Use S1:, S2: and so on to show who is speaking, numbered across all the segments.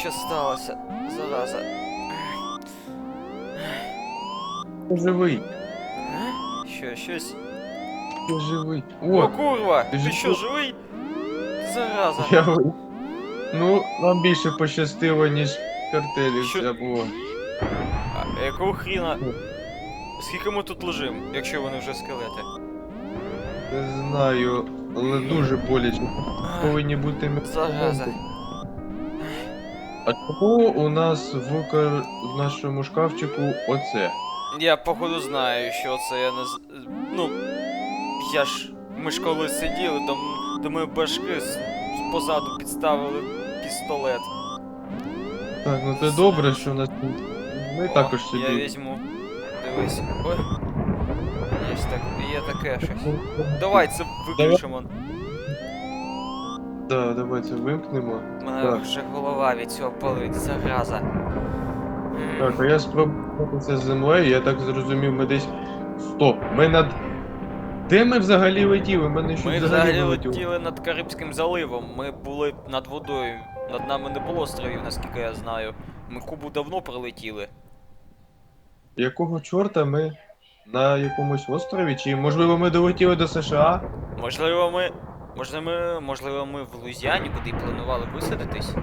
S1: що сталося? Зараза.
S2: Я живий.
S1: Е? Що, щось?
S2: Я живий.
S1: О,
S2: О,
S1: курва!
S2: ти
S1: Ти що, живий? Зараза.
S2: я ви- Ну, нам більше пощастило, ніж картелі
S1: Що?
S2: це було.
S1: А якого хріна? Скільки ми тут лежимо, якщо вони вже скелети?
S2: Не знаю, але дуже боляче. Повинні бути
S1: Зараза.
S2: А чому у нас в, в нашому шкафчику оце?
S1: Я походу знаю, що це я не з. Ну. Я ж. Ми ж коли сиділи, то, м- то ми башки з... позаду підставили пістолет.
S2: Так, ну це добре, що у нас тут. Ми
S1: О,
S2: також
S1: Я
S2: сиділи.
S1: візьму. Дивись. Ой. Є ж так, є таке щось. Давай це виключимо.
S2: Да, давай це вимкнемо.
S1: У мене
S2: Так.
S1: вже голова від цього болить, зараза. М.
S2: Так, а я спробую це з землею, я так зрозумів, ми десь. Стоп! Ми над. Де ми взагалі летіли? Мене щось
S1: Ми
S2: взагалі не
S1: летіли над Карибським заливом. Ми були над водою. Над нами не було островів, наскільки я знаю. Ми Кубу давно прилетіли.
S2: Якого чорта ми на якомусь острові? Чи можливо ми долетіли до США?
S1: Можливо, ми. Можливо, ми, можливо, ми в Луїзіані, куди й планували висадитись.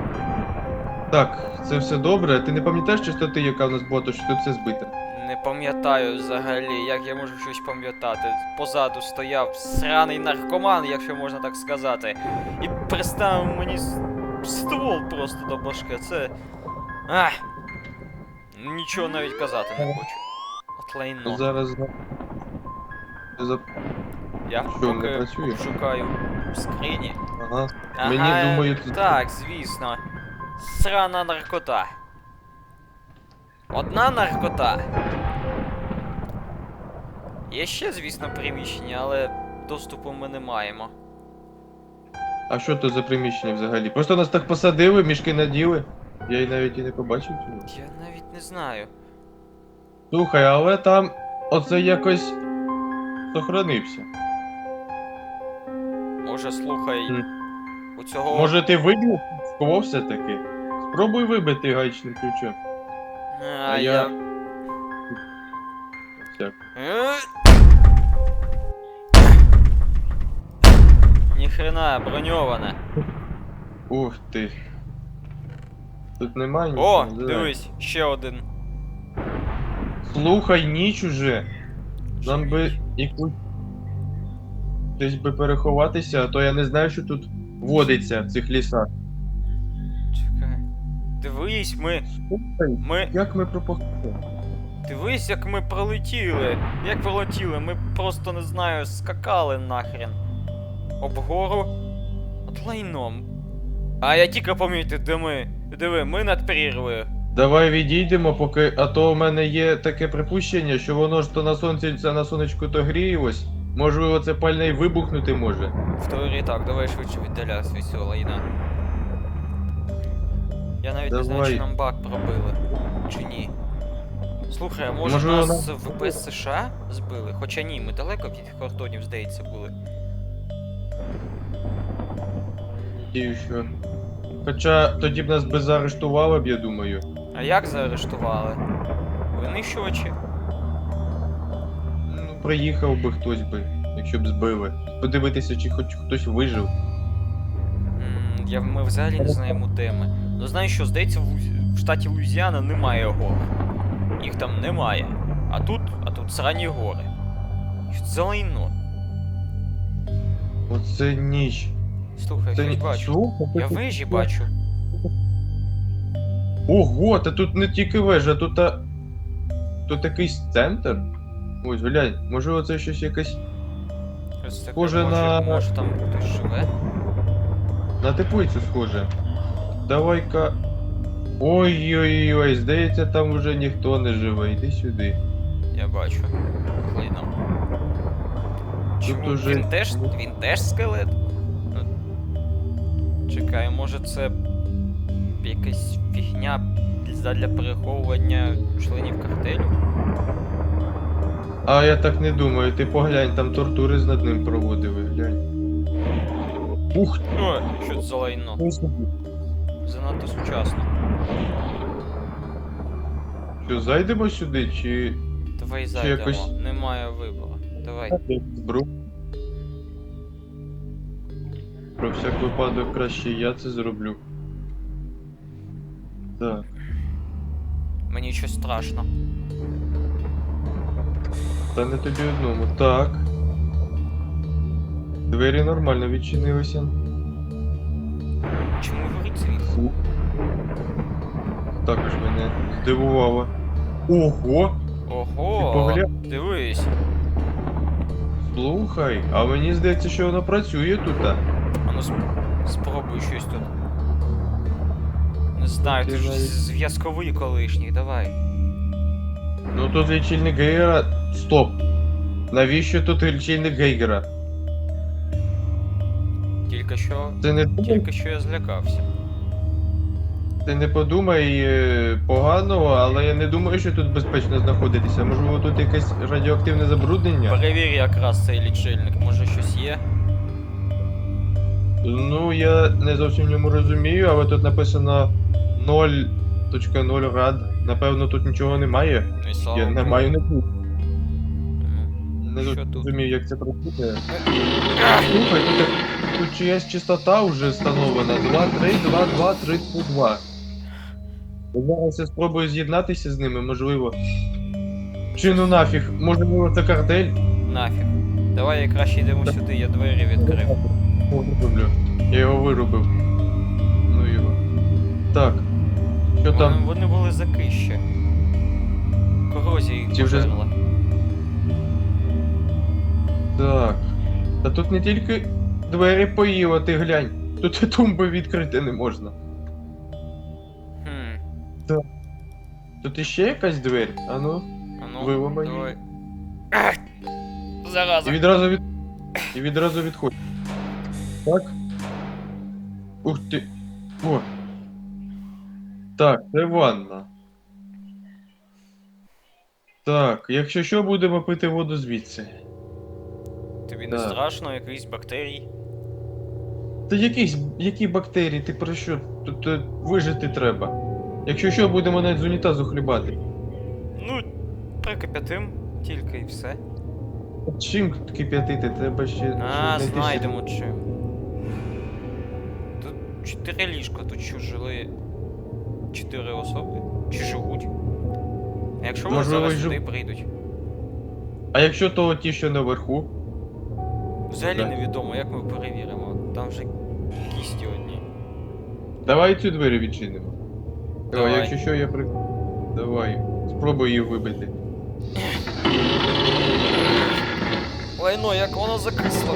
S2: Так, це все добре. Ти не пам'ятаєш частоти, яка в нас була, то що тут все збите?
S1: Не пам'ятаю взагалі, як я можу щось пам'ятати. Позаду стояв сраний наркоман, якщо можна так сказати. І приставив мені с- ствол просто до башки. Це. Ах! Нічого навіть казати не хочу. От лайно.
S2: Зараз. зна- За...
S1: Я
S2: Що, не
S1: поки
S2: працює?
S1: шукаю в скрині.
S2: Ага.
S1: Ага,
S2: Мені, думаю, тут-
S1: Так, звісно. Срана наркота. Одна наркота. Є ще, звісно, приміщення, але доступу ми не маємо.
S2: А що то за приміщення взагалі? Просто нас так посадили, мішки наділи. Я й навіть і не побачив цього.
S1: Я навіть не знаю.
S2: Слухай, але там оце якось сохранився.
S1: Може, слухай, у цього.
S2: Може ти вибив скло все-таки? Спробуй вибити гаечним ключем.
S1: А,
S2: а
S1: я.
S2: я-.
S1: Е? Ніхрена, броньоване.
S2: Ух ти. Тут немає
S1: О,
S2: нічого. не
S1: дивись, ще один.
S2: Слухай, ніч уже. Нам би якусь. Десь би переховатися, а то я не знаю, що тут водиться в цих лісах.
S1: Чекай. Дивись, ми.
S2: Слухай,
S1: Ми.
S2: як ми пропустили?
S1: Дивись, як ми пролетіли. Як пролетіли, ми просто не знаю, скакали нахрен. Об гору. От лайном. А я тільки помітив, де ми. Диви, ми над прірвою.
S2: Давай відійдемо, поки. А то у мене є таке припущення, що воно ж то на сонці, це на сонечку то гріялось. Можливо, це пальне вибухнути може.
S1: В теорії так, давай швидше віддалятися від цього лайна. Я навіть не знаю,
S2: Давай.
S1: чи нам бак пробили, чи ні. Слухай, а може
S2: Можливо,
S1: нас
S2: нам-
S1: ВПС США збили? Хоча ні, ми далеко від кордонів, здається, були.
S2: І що? Хоча тоді б нас би заарештували б, я думаю.
S1: А як заарештували? Винищувачі?
S2: Приїхав би хтось би, якщо б збили. Подивитися, чи хоч хтось вижив.
S1: М, Я, ми взагалі не знаємо теми. Ну знаєш що, здається, в, Луз- в штаті Луїзіана немає гор. Їх там немає. А тут, а тут срані гори. Що це за лайно?
S2: Оце ніч.
S1: Слухай,
S2: Це
S1: я
S2: ні...
S1: щось бачу.
S2: Слухай,
S1: Я
S2: ти-
S1: вежі бачу.
S2: Ого, та тут не тільки вежа, тут а... Тут якийсь центр. Ось, глянь, можливо, це щось якесь
S1: Щось таке,
S2: Схоже
S1: може,
S2: на-
S1: може там хтось живе?
S2: на теплицю схоже. Давай-ка. Ой-ой-ой, здається, там вже ніхто не живе. Йди сюди.
S1: Я бачу. Клином. Чому
S2: уже-
S1: він теж. він теж скелет? Ну, Чекай, може це якась фігня для переховування членів картелю?
S2: А я так не думаю, ти поглянь, там тортури з над ним проводили, глянь. Ух
S1: О, що це за лайно? занадто сучасно.
S2: Що, зайдемо сюди, чи.
S1: Давай
S2: Чи
S1: зайдемо.
S2: якось-
S1: Немає вибору. Давай.
S2: Збру. Про всяк випадок краще я це зроблю. Так.
S1: Мені щось страшно.
S2: Та не тобі одному. Так. Двері нормально відчинилися.
S1: Чому?
S2: Фу. Також мене здивувало. Ого!
S1: Ого!
S2: погля-
S1: Дивись.
S2: Слухай, а мені здається, що воно працює тут. а.
S1: А ну сп- спробуй щось тут. Не знаю, ти
S2: Ти
S1: ж
S2: навіть-
S1: зв'язковий колишній, давай.
S2: Ну тут лічильник Гейгера. Стоп! Навіщо тут лічильник Гейгера?
S1: Тільки що.
S2: Це не
S1: Тільки що я злякався.
S2: Ти не подумай е, поганого, але я не думаю, що тут безпечно знаходитися. Можливо, тут якесь радіоактивне забруднення.
S1: Перевір якраз цей лічильник, може щось є?
S2: Ну, я не зовсім в ньому розумію, але тут написано 0.0 рад. Напевно, тут нічого немає.
S1: Ну і слава
S2: Я не
S1: Богу.
S2: маю не.
S1: Ну,
S2: Не
S1: Що тут?
S2: розумію, як це працює. Слухай, тут, тут чиясь частота вже встановлена. 2, 3, 2, 2, 3, 2. Зараз я спробую з'єднатися з ними, можливо. Чи ну нафіг, можливо, це картель?
S1: Нафіг. Давай я краще йдемо сюди, я двері відкрив.
S2: Вирублю. Я його вирубив. Що
S1: Вони,
S2: там?
S1: вони були закищі. Корозія їх
S2: Ті вже-
S1: пожерла.
S2: Так. Та тут не тільки двері поїла, ти глянь. Тут і тумби відкрити не можна.
S1: Хм.
S2: Тут іще якась двері? А ну.
S1: А ну,
S2: Виламані.
S1: давай. Ах!
S2: І
S1: Зараза.
S2: відразу від. І відразу відходь. Так. Ух ти. О. Так, це ванна. Так, якщо що, будемо пити воду звідси.
S1: Тобі не
S2: Так.
S1: страшно, якісь бактерії?
S2: Та якісь, які бактерії, ти про що? Тут е, вижити треба. Якщо що, будемо навіть з унітазу хлібати.
S1: Ну, прикип'ятим, тільки і все.
S2: Чим кип'ятити? Треба ще.
S1: А,
S2: ще знайти
S1: знайдемо чим. Тут чотири ліжка, тут що жили чотири особи? Чи живуть? А якщо вони
S2: Можливо,
S1: зараз
S2: жив-
S1: сюди прийдуть?
S2: А якщо то ті, що наверху?
S1: Взагалі
S2: Так.
S1: невідомо, як ми перевіримо. Там вже кісті одні.
S2: Давай цю двері відчинимо. Давай,
S1: Давай.
S2: якщо що, я при. Давай. Спробуй її вибити.
S1: Лайно, як воно закисло.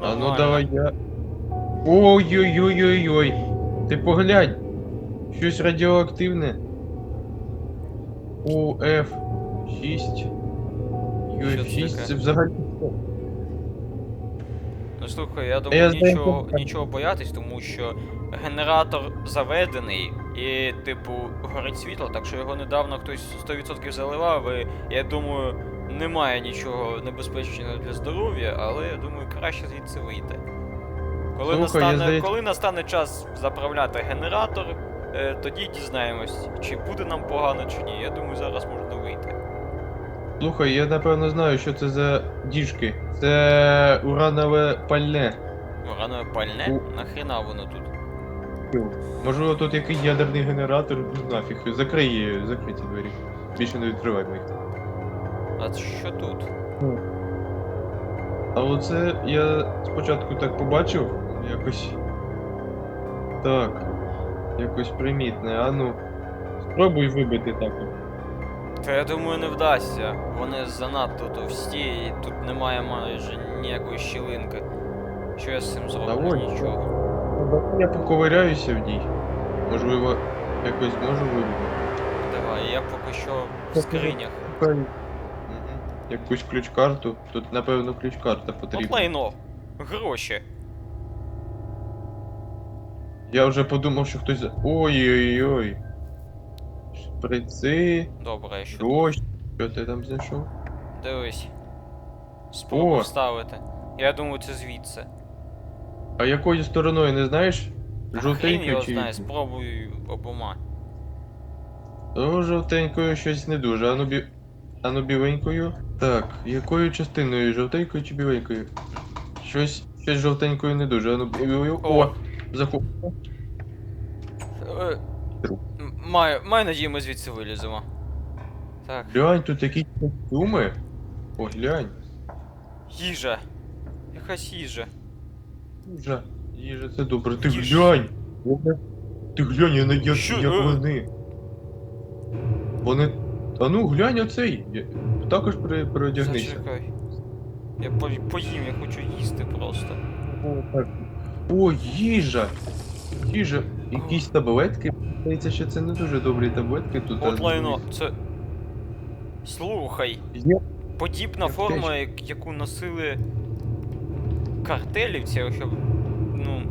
S2: А ну
S1: Нормально.
S2: давай я. Ой-ой-ой-ой-ой. Ти поглянь. Щось радіоактивне. УФ 6.
S1: Що
S2: ЮФ
S1: це
S2: 6 це взагалі.
S1: Ну слухай, я
S2: я
S1: думаю,
S2: знаю,
S1: нічого, нічого боятись, тому що генератор заведений і, типу, горить світло, так що його недавно хтось 100% заливав, і я думаю, немає нічого небезпечного для здоров'я, але я думаю, краще звідси вийти. Коли,
S2: Слухай, я
S1: настане,
S2: здається-
S1: коли настане час заправляти генератор, е, тоді дізнаємось, чи буде нам погано, чи ні. Я думаю, зараз можна вийти.
S2: Слухай, я напевно знаю, що це за діжки. Це уранове пальне.
S1: Рано пальне?
S2: У-
S1: Нахрена воно тут?
S2: Можливо, тут якийсь ядерний генератор, ну нафіг. Закрий її, закрий ці двері. Більше не відкривай їх.
S1: А що тут?
S2: А оце я спочатку так побачив, якось. Так. Якось примітне. А ну. Спробуй вибити так.
S1: Та я думаю, не вдасться. Вони занадто товсті і тут немає майже ніякої щілинки. Що я з цим зроблю?
S2: Давай.
S1: Нічого.
S2: Ну, Я поковиряюся в ній. Можливо, якось зможу вибити.
S1: Давай, я поки що в скринях.
S2: Мгм. Якусь ключ-карту. Тут, напевно, ключ-карта
S1: От
S2: потрібна.
S1: лайно. Гроші.
S2: Я вже подумав, що хтось. за- Ой-ой-ой. Шприци,
S1: Добре, що
S2: дощ. Що ти там знайшов?
S1: дивись. Спробуй
S2: О.
S1: вставити. Я думаю, це звідси.
S2: А якою стороною, не знаєш?
S1: Хрін
S2: Жовтенькою
S1: його
S2: чи.
S1: знає, спробую обома.
S2: Ну, жовтенькою щось не дуже. Ану бі. Ану біленькою. Так, якою частиною? Жовтенькою чи біленькою? Щось. Щось жовтенькою не дуже. Ану.
S1: О.
S2: О! Захоп.
S1: Е, Маю, маю надію, ми звідси виліземо. Так,
S2: Глянь, тут такі костюми. О, глянь.
S1: їжа. Якась їжа.
S2: Їжа. Їжа, це добре. Ти
S1: Їж.
S2: глянь! Ти глянь, я не як,
S1: Що?
S2: як
S1: Е?
S2: вони. Вони. А ну глянь оцей. Я- Також пере- переодягнися.
S1: Зачекай. Я по поїм, я хочу їсти просто.
S2: О, так. О, їжа! Їжа. Якісь таблетки. Здається, що це не дуже добрі таблетки тут.
S1: От лайно, це. Слухай,
S2: Є.
S1: подібна форма, яку носили картелівці, щоб. Ну.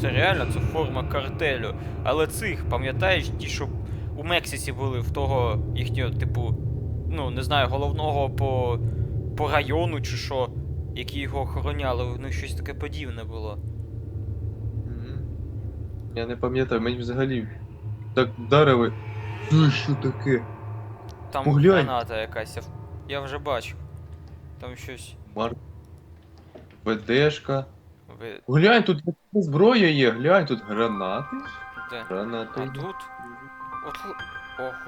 S1: Це реально, це форма картелю. Але цих, пам'ятаєш, ті, що у Мексиці були в того їхнього, типу, ну, не знаю, головного по, по району чи що, які його охороняли, у них щось таке подібне було.
S2: Я не пам'ятаю, мені взагалі так вдарили. Це що таке?
S1: Там
S2: Поглянь.
S1: граната якась, я в- я вже бачив. Там щось.
S2: Мар. ВДшка.
S1: Ви...
S2: Глянь, тут зброя є, глянь, тут гранати.
S1: Де?
S2: Гранати.
S1: А тут. От...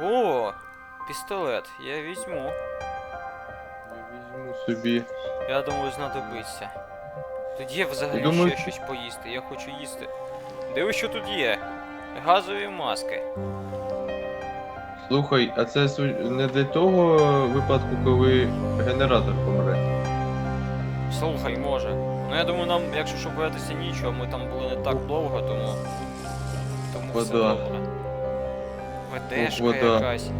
S1: Ого! Пістолет, я візьму.
S2: Я візьму собі.
S1: Я думаю, знадобиться. Тут є взагалі
S2: Я думаю,
S1: ще щось поїсти, я хочу їсти. Диви, що тут є. Газові маски.
S2: Слухай, а це не для того випадку, коли генератор помре.
S1: Слухай, може. Ну я думаю, нам, якщо щоб боятися нічого, ми там були не так довго, тому. Тому все добре. ВДшка
S2: вода.
S1: якась.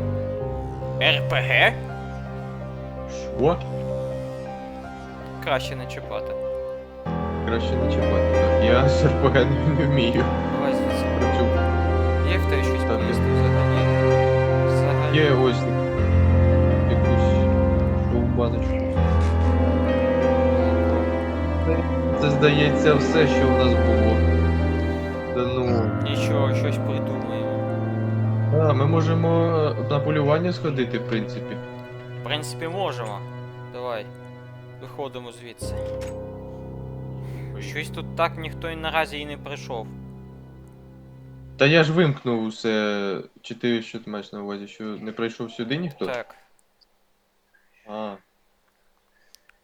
S1: РПГ?
S2: Що?
S1: Краще не чіпати.
S2: Краще не чіпати. Так, я з не, вмію.
S1: Давай звідси.
S2: Працю.
S1: Є в тебе щось
S2: Так,
S1: поїсти взагалі? Взагалі.
S2: Є ось якусь шоу-баночку. Це здається все, що в нас було. Та ну.
S1: Нічого, щось придумаємо.
S2: А, ми можемо е, на полювання сходити, в принципі.
S1: В принципі, можемо. Давай. Виходимо звідси. Щось тут так ніхто і наразі і не прийшов.
S2: Та я ж вимкнув усе. Чи ти що ти маєш на увазі? Що не прийшов сюди ніхто?
S1: Так.
S2: А.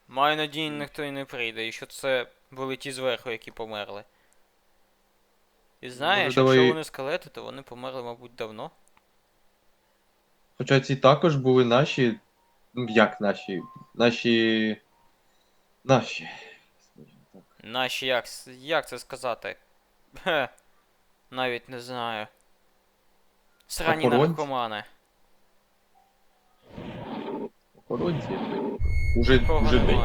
S1: Маю надію, ніхто і не прийде, і що це були ті зверху, які померли. І знаєш, якщо
S2: давай-
S1: вони скелети, то вони померли, мабуть, давно.
S2: Хоча ці також були наші. Ну, як наші? Наші. Наші.
S1: Наші як, як це сказати? Хе. Навіть не знаю. Срані наркомани.
S2: Охоронці. Уже, уже день.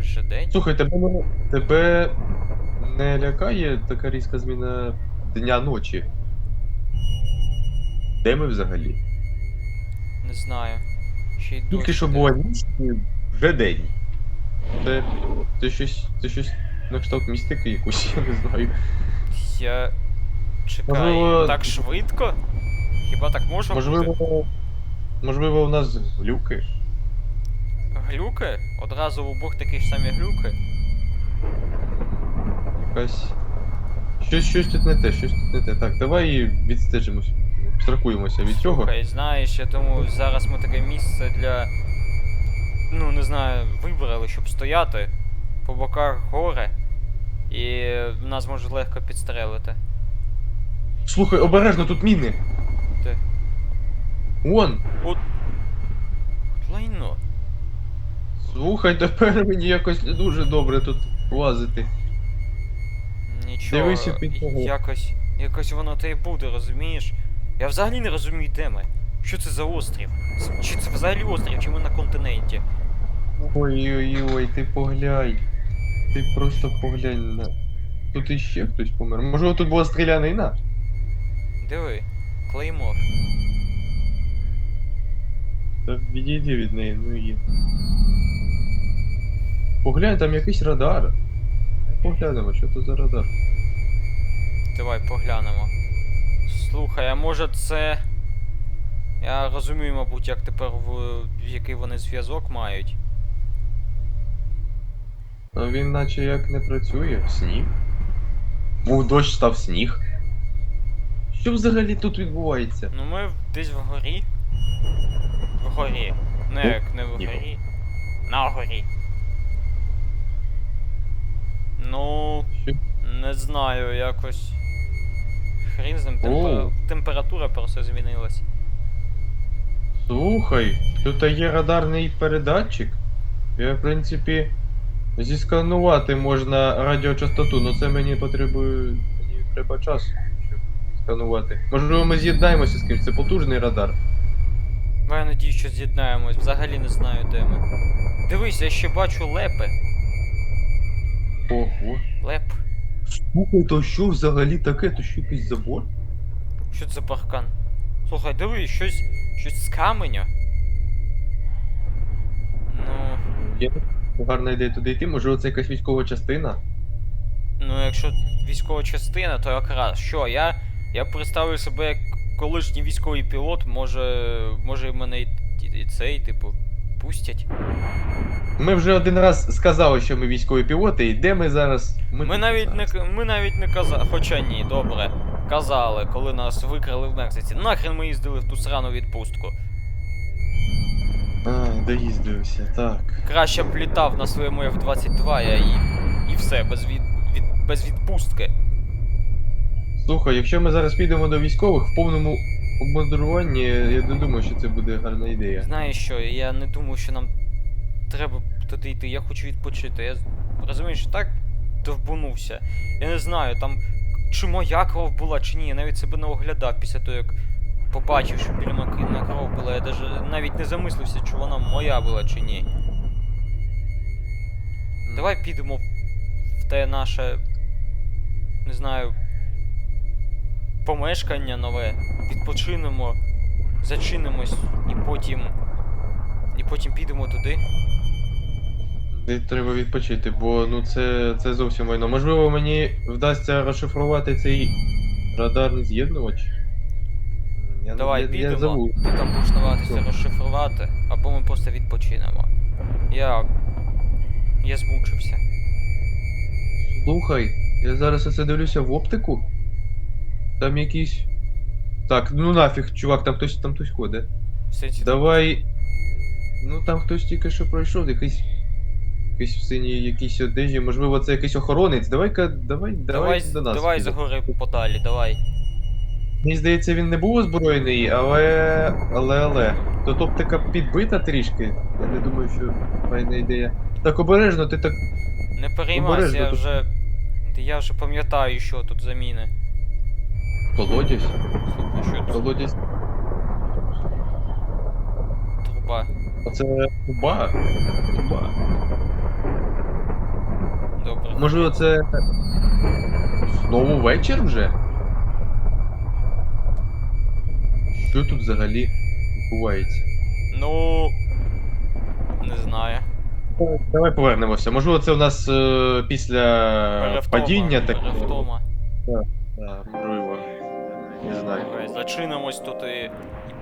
S1: Вже день?
S2: Слухай, тебе, не- тебе не лякає така різка зміна дня ночі? Де ми взагалі?
S1: Не знаю. Ще й
S2: Тільки що була ніч, вже день. Це, це щось. Це щось на кшталт містики якусь, я не знаю.
S1: Я. Чекай,
S2: Можливо-
S1: так швидко? Хіба так може бути?
S2: Можливо. Можливо, у нас глюки.
S1: Глюки? Одразу в обох такі ж самі глюки.
S2: Якась. Щось, щось тут не те, щось тут не те. Так, давай відстежимось. Абстрахуємося від цього.
S1: Слухай, знаєш, я думаю, зараз ми таке місце для. Ну, не знаю, вибрали, щоб стояти. По боках гори. І нас може легко підстрелити.
S2: Слухай, обережно тут міни.
S1: Де?
S2: Вон!
S1: Лайно.
S2: Слухай, тепер мені якось не дуже добре тут лазити.
S1: Нічого.
S2: Дивися під ногу.
S1: Якось. Якось воно те й буде, розумієш? Я взагалі не розумію, де ми. Що це за острів? Це- Чи це взагалі острів, чи ми на континенті?
S2: Ой-ой-ой, ти поглянь. Ти просто поглянь на. Тут іще хтось помер. Можливо, тут була стрілянина?
S1: Диви, Клеймор.
S2: Та відійди від неї, ну є. Поглянь, там якийсь радар. поглянемо, що то за радар.
S1: Давай поглянемо. Слухай, а може це. Я розумію, мабуть, як тепер в який вони зв'язок мають.
S2: Він наче як не працює. Сніг. Був дощ став сніг. Що взагалі тут відбувається?
S1: Ну ми в- десь вгорі. Вгорі. Не
S2: Ну,
S1: як не вгорі. На горі. Ну.
S2: Що?
S1: Не знаю, якось. Хрін з ним темпера... Температура просто змінилась.
S2: Слухай, тут є радарний передатчик. Я, в принципі, зісканувати можна радіочастоту, але це мені потребує. Мені треба час, щоб сканувати. Можливо, ми з'єднаємося з кимось, це потужний радар.
S1: Ну, Я надію, що з'єднаємось, взагалі не знаю, де ми. Дивись, я ще бачу лепи.
S2: Ого.
S1: Леп.
S2: Слухай, то що взагалі таке? То що якийсь забор?
S1: Що це за паркан? Слухай, дивись, щось. щось з каменю. Ну.
S2: Є гарна ідея туди йти, можливо, це якась військова частина.
S1: Ну, якщо військова частина, то якраз. Що, я. Я представив себе як колишній військовий пілот, може. може мене і, і, і цей, типу, пустять.
S2: Ми вже один раз сказали, що ми військові пілоти, і де ми зараз?
S1: Ми
S2: тут
S1: навіть
S2: зараз.
S1: к- ми навіть не казали. Хоча ні, добре. Казали, коли нас викрали в Мексиці. Нахрен ми їздили в ту срану відпустку.
S2: А, доїздився, так.
S1: Краще б літав на своєму F-22 я і. І все, без від, від без відпустки.
S2: Слухай, якщо ми зараз підемо до військових в повному обмудруванні, я не думаю, що це буде гарна ідея.
S1: Знаєш що, я не думаю, що нам треба туди йти, я хочу відпочити. Я розумію, що так довбунувся. Я не знаю, там чи моя кров була, чи ні, я навіть себе не оглядав після того, як побачив, що біля мене кров була. Я даже навіть не замислився, чи вона моя була, чи ні. Давай підемо в те наше. Не знаю. Помешкання нове. Відпочинемо, зачинимось і потім. І потім підемо туди.
S2: Треба відпочити, бо ну це, це зовсім майно. Можливо, мені вдасться розшифрувати цей радарний з'єднувач. Я,
S1: Давай
S2: я,
S1: підемо.
S2: Я забув.
S1: Ти там будеш намагатися розшифрувати, або ми просто відпочинемо. Я. Я змучився.
S2: Слухай, я зараз оце дивлюся в оптику. Там якийсь. Так, ну нафіг, чувак, там хтось там хтось ходить.
S1: Сенсі,
S2: Давай. Ну там хтось тільки що пройшов, якийсь. Якийсь в синій якійсь одежі, можливо, це якийсь охоронець. Давай-ка, давай, давай,
S1: давай,
S2: до нас.
S1: давай
S2: піде.
S1: загори подалі, давай.
S2: Мені здається, він не був озброєний, але. але але. Тут оптика підбита трішки. Я не думаю, що файна ідея. Так обережно, ти так.
S1: Не переймайся, я
S2: тут.
S1: вже. Я вже пам'ятаю, що тут заміни.
S2: Колодязь?
S1: Слухай, що тут
S2: Колодязь.
S1: труба.
S2: Оце труба. Труба.
S1: Добре.
S2: Можливо, це. Знову вечір вже? Що тут взагалі відбувається?
S1: Ну. Не знаю.
S2: Давай повернемося. Можливо, це у нас е, після
S1: Перевтома,
S2: падіння таке.
S1: перевтома.
S2: Так, можливо. Не знаю.
S1: Давай, зачинимось тут і, і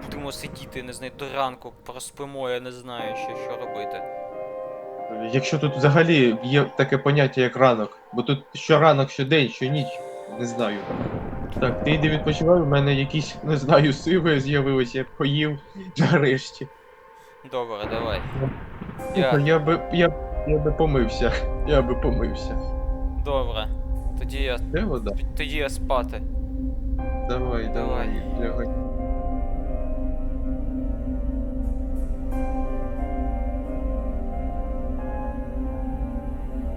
S1: будемо сидіти, не знаю, до ранку, проспимо, я не знаю, що, що робити.
S2: Якщо тут взагалі є таке поняття, як ранок, бо тут що ранок, що день, що ніч, не знаю. Так, ти йди відпочивай, у мене якісь, не знаю, сили з'явилися, я б поїв нарешті.
S1: Добре, давай.
S2: Слухай,
S1: Я...
S2: я би. я, я би помився. Я би помився.
S1: Добре. Тоді я.
S2: Де вода?
S1: Тоді я спати.
S2: Давай, давай,
S1: Давай.
S2: лягай.